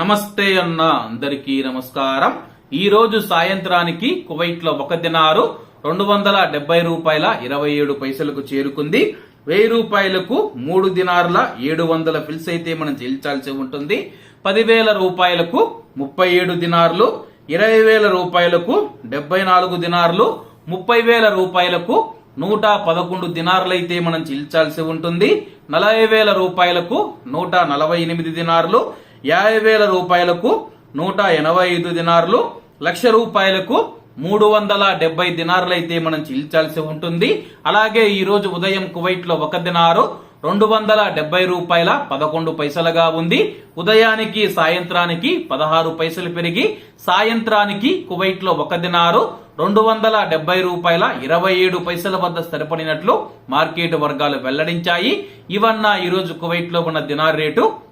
నమస్తే అన్న అందరికీ నమస్కారం. ఈ రోజు సాయంత్రానికి కువైట్లో ఒక దినారు రెండు వందల డెబ్బై రూపాయల ఇరవై ఏడు పైసలకు చేరుకుంది. వెయ్యి రూపాయలకు మూడు దినారుల ఏడు వందల ఫిల్స్ అయితే మనం చెల్లించాల్సి ఉంటుంది. పదివేల రూపాయలకు ముప్పై ఏడు దినార్లు ఇరవై వేల రూపాయలకు డెబ్బై నాలుగు దినార్లు ముప్పై వేల రూపాయలకు నూట పదకొండు దినారులైతే మనం చెల్లించాల్సి ఉంటుంది. నలభై వేల రూపాయలకు నూట నలభై ఎనిమిది దినార్లు యాభై వేల రూపాయలకు నూట ఎనభై ఐదు దినార్లు లక్ష రూపాయలకు మూడు వందల డెబ్బై దినారులైతే మనం చెల్లించాల్సి ఉంటుంది. అలాగే ఈ రోజు ఉదయం కువైట్లో ఒక దినారు రెండు వందల డెబ్బై రూపాయల పదకొండు పైసలుగా ఉంది. ఉదయానికి సాయంత్రానికి పదహారు పైసలు పెరిగి సాయంత్రానికి కువైట్లో ఒక దినారు రెండు వందల డెబ్బై రూపాయల ఇరవై ఏడు పైసల వద్ద స్థిరపడినట్లు మార్కెట్ వర్గాలు వెల్లడించాయి. ఇవన్న ఈరోజు కువైట్లో కువైట్లో ఉన్న దినార్ రేటు